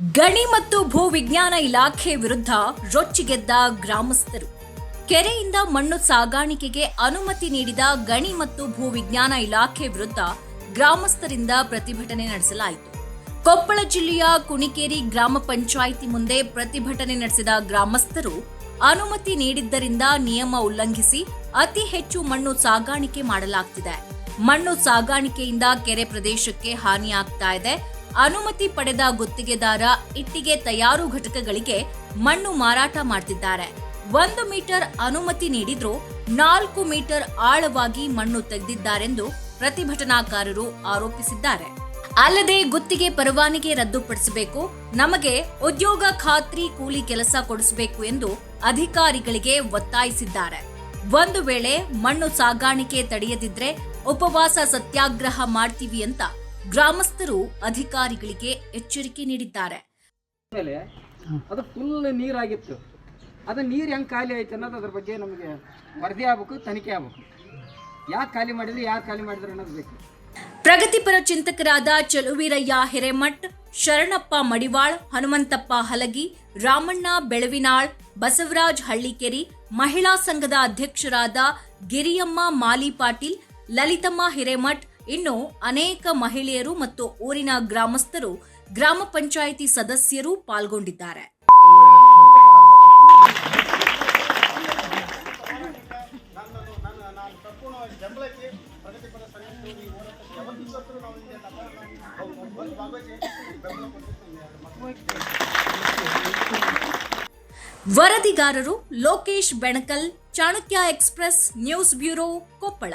ಗಣಿ ಮತ್ತು ಭೂ ವಿಜ್ಞಾನ ಇಲಾಖೆ ವಿರುದ್ಧ ರೊಚ್ಚಿಗೆದ್ದ ಗ್ರಾಮಸ್ಥರು. ಕೆರೆಯಿಂದ ಮಣ್ಣು ಸಾಗಾಣಿಕೆಗೆ ಅನುಮತಿ ನೀಡಿದ ಗಣಿ ಮತ್ತು ಭೂ ವಿಜ್ಞಾನ ಇಲಾಖೆ ವಿರುದ್ಧ ಗ್ರಾಮಸ್ಥರಿಂದ ಪ್ರತಿಭಟನೆ ನಡೆಸಲಾಯಿತು. ಕೊಪ್ಪಳ ಜಿಲ್ಲೆಯ ಕುಣಿಕೇರಿ ಗ್ರಾಮ ಪಂಚಾಯಿತಿ ಮುಂದೆ ಪ್ರತಿಭಟನೆ ನಡೆಸಿದ ಗ್ರಾಮಸ್ಥರು ಅನುಮತಿ ನೀಡಿದ್ದರಿಂದ ನಿಯಮ ಉಲ್ಲಂಘಿಸಿ ಅತಿ ಹೆಚ್ಚು ಮಣ್ಣು ಸಾಗಾಣಿಕೆ ಮಾಡಲಾಗ್ತಿದೆ. ಮಣ್ಣು ಸಾಗಾಣಿಕೆಯಿಂದ ಕೆರೆ ಪ್ರದೇಶಕ್ಕೆ ಹಾನಿಯಾಗ್ತಾ ಇದೆ. ಅನುಮತಿ ಪಡೆದ ಗುತ್ತಿಗೆದಾರ ಇಟ್ಟಿಗೆ ತಯಾರು ಘಟಕಗಳಿಗೆ ಮಣ್ಣು ಮಾರಾಟ ಮಾಡ್ತಿದ್ದಾರೆ. ಒಂದು ಮೀಟರ್ ಅನುಮತಿ ನೀಡಿದ್ರೂ ನಾಲ್ಕು ಮೀಟರ್ ಆಳವಾಗಿ ಮಣ್ಣು ತೆಗೆದಿದ್ದಾರೆಂದು ಪ್ರತಿಭಟನಾಕಾರರು ಆರೋಪಿಸಿದ್ದಾರೆ. ಅಲ್ಲದೆ ಗುತ್ತಿಗೆ ಪರವಾನಗಿ ರದ್ದುಪಡಿಸಬೇಕು, ನಮಗೆ ಉದ್ಯೋಗ ಖಾತ್ರಿ ಕೂಲಿ ಕೆಲಸ ಕೊಡಿಸಬೇಕು ಎಂದು ಅಧಿಕಾರಿಗಳಿಗೆ ಒತ್ತಾಯಿಸಿದ್ದಾರೆ. ಒಂದು ವೇಳೆ ಮಣ್ಣು ಸಾಗಾಣಿಕೆ ತಡೆಯದಿದ್ರೆ ಉಪವಾಸ ಸತ್ಯಾಗ್ರಹ ಮಾಡ್ತೀವಿ ಅಂತ ಗ್ರಾಮಸ್ಥರು ಅಧಿಕಾರಿಗಳಿಗೆ ಎಚ್ಚರಿಕೆ ನೀಡಿದ್ದಾರೆ. ಮೇಲೆ ಅದು ಫುಲ್ ನೀರಾಗಿತ್ತು. ಅದು ನೀರು ಹೆಂಗೆ ಖಾಲಿ ಆಯ್ತು ಅನ್ನೋದು ಅದ್ರ ಬಗ್ಗೆ ನಮಗೆ ವರದಿ ಆಗ್ಬೇಕು ತನಿಖೆ ಆಗ್ಬೇಕು. ಯಾಕೆ ಖಾಲಿ ಮಾಡಿದ್ರು ಯಾರು ಖಾಲಿ ಮಾಡಿದ್ರು ಅನ್ನೋದು ಬೇಕು. ಪ್ರಗತಿಪರ ಚಿಂತಕರಾದ ಚಲುವೀರಯ್ಯ ಹಿರೇಮಠ್ ಶರಣಪ್ಪ ಮಡಿವಾಳ್ ಹನುಮಂತಪ್ಪ ಹಲಗಿ ರಾಮಣ್ಣ ಬೆಳವಿನಾಳ್ ಬಸವರಾಜ್ ಹಳ್ಳಿಕೆರಿ ಮಹಿಳಾ ಸಂಘದ ಅಧ್ಯಕ್ಷರಾದ ಗಿರಿಯಮ್ಮ ಮಾಲಿ ಪಾಟೀಲ್ ಲಲಿತಮ್ಮ ಹಿರೇಮಠ್ ಇನ್ನು ಅನೇಕ ಮಹಿಳೆಯರು ಮತ್ತು ಊರಿನ ಗ್ರಾಮಸ್ಥರು, ಗ್ರಾಮ ಪಂಚಾಯಿತಿ ಸದಸ್ಯರು ಪಾಲ್ಗೊಂಡಿದ್ದಾರೆ. ವರದಿಗಾರರು Lokesh Benakal, Chanakya express, news bureau Koppal.